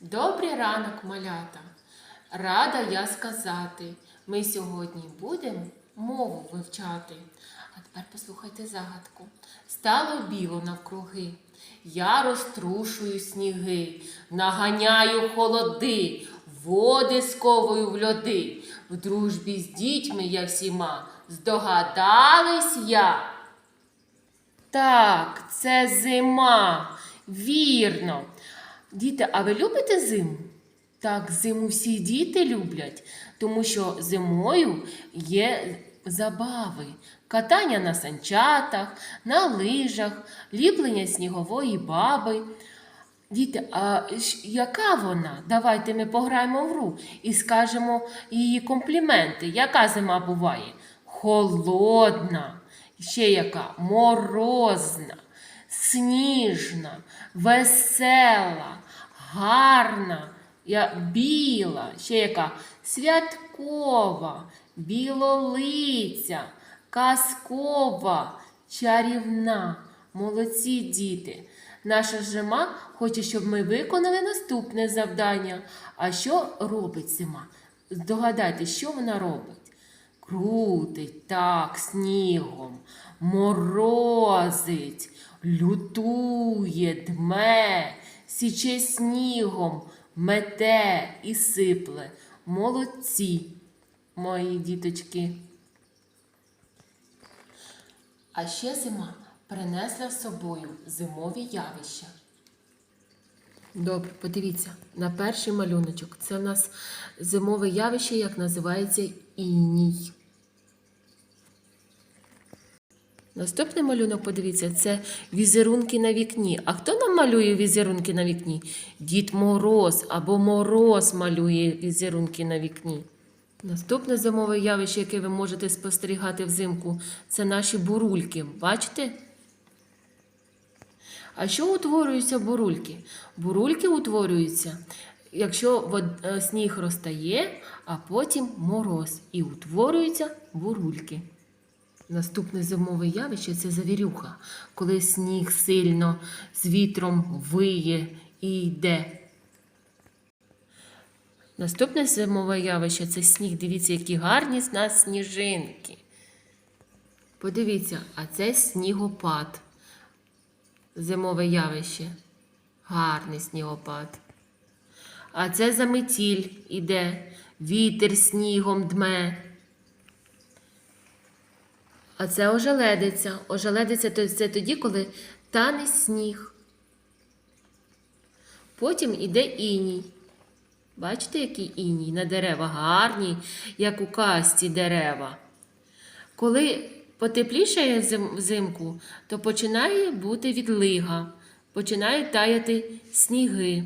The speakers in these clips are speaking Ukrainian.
Добрий ранок, малята. Рада я сказати. Ми сьогодні будемо мову вивчати. А тепер послухайте загадку. Стало біло навкруги. Я розтрушую сніги, наганяю холоди, води сковую в льоди. В дружбі з дітьми я всіма. Здогадались я. Так, це зима. Вірно. Діти, а ви любите зиму? Так, зиму всі діти люблять, тому що зимою є забави, катання на санчатах, на лижах, ліплення снігової баби. Діти, а яка вона? Давайте ми пограємо в гру і скажемо її компліменти. Яка зима буває? Холодна, ще яка морозна, сніжна, весела, гарна, біла, ще яка святкова, білолиця, казкова, чарівна. Молодці діти. Наша зима хоче, щоб ми виконали наступне завдання. А що робить зима? Здогадайтесь, що вона робить? Крутить так снігом, морозить, лютує, дме, січе снігом, мете і сипле. Молодці, мої діточки. А ще зима принесла з собою зимові явища. Добре, подивіться, на перший малюночок. Це в нас зимове явище, як називається іній. Наступний малюнок, подивіться, це візерунки на вікні. А хто нам малює візерунки на вікні? Дід Мороз або Мороз малює візерунки на вікні. Наступне зимове явище, яке ви можете спостерігати взимку, це наші бурульки. Бачите? А що утворюються бурульки? Бурульки утворюються, якщо е, сніг розтає, а потім мороз, і утворюються бурульки. Наступне зимове явище це завірюха, коли сніг сильно з вітром виє і йде. Наступне зимове явище це сніг. Дивіться, які гарні з нас сніжинки. Подивіться, а це снігопад. Зимове явище. Гарний снігопад. А це заметіль іде, вітер снігом дме. А це ожеледиця. Ожеледиця це тоді, коли тане сніг. Потім іде іній. Бачите, який іній на дерева гарні, як у касті дерева. Коли потеплішає взимку, то починає бути відлига, починають таяти сніги.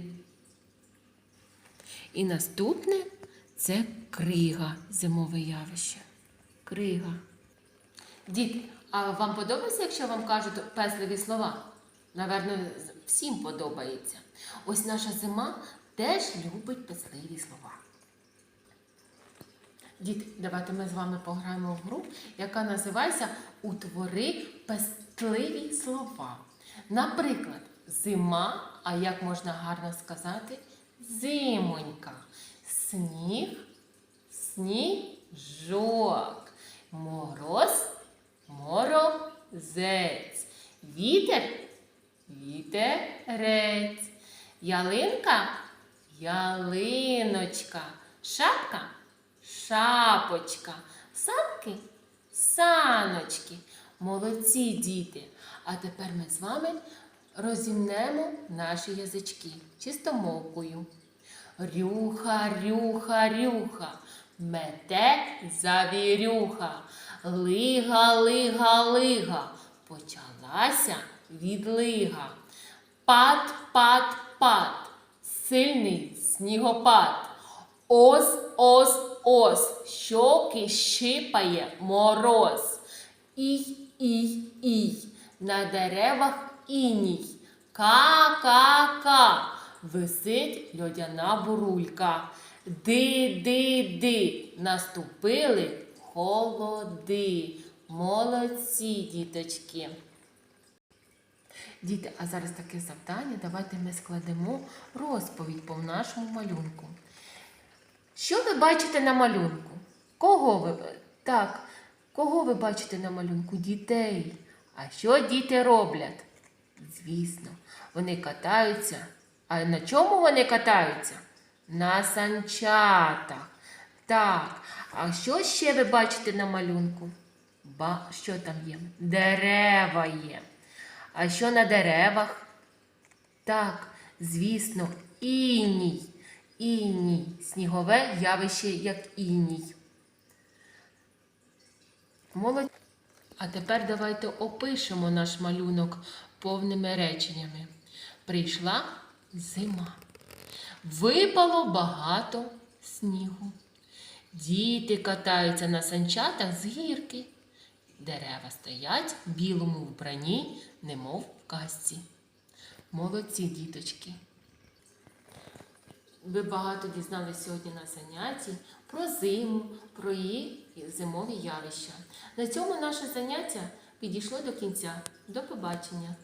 І наступне це крига, зимове явище. Крига. Діти, а вам подобається, якщо вам кажуть песливі слова? Наверно, всім подобається. Ось наша зима теж любить песливі слова. Діти, давайте ми з вами пограємо в гру, яка називається Утвори пестливі слова. Наприклад, зима, а як можна гарно сказати, зимонька, сніг, сніжок, мороз, морозець, вітер, вітерець, ялинка, ялиночка, шапка, шапочка, санки, саночки. Молодці діти. А тепер ми з вами розімнемо наші язички чистомовкою. Рюха, рюха, рюха, мете завірюха, лига, лига, лига, почалася відлига. Пад, пад, пад, сильний снігопад. Ос, ос, ос, щоки щипає мороз. Ій, ій, ій, на деревах іній. Ка, ка, ка, висить льодяна бурулька. Ди, ди, ди, наступили холоди. Молодці, діточки. Діти, а зараз таке завдання. Давайте ми складемо розповідь по нашому малюнку. Що ви бачите на малюнку? Кого ви? Так, кого ви бачите на малюнку? Дітей. А що діти роблять? Звісно, вони катаються. А на чому вони катаються? На санчатах. Так. А що ще ви бачите на малюнку? Ба, що там є? Дерева є. А що на деревах? Так, звісно, іній. Іній. Снігове явище, як іній. Молодь. А тепер давайте опишемо наш малюнок повними реченнями. Прийшла зима. Випало багато снігу. Діти катаються на санчатах з гірки. Дерева стоять в білому вбранні, немов в казці. Молодці, діточки. Ви багато дізналися сьогодні на занятті про зиму, про її зимові явища. На цьому наше заняття підійшло до кінця. До побачення!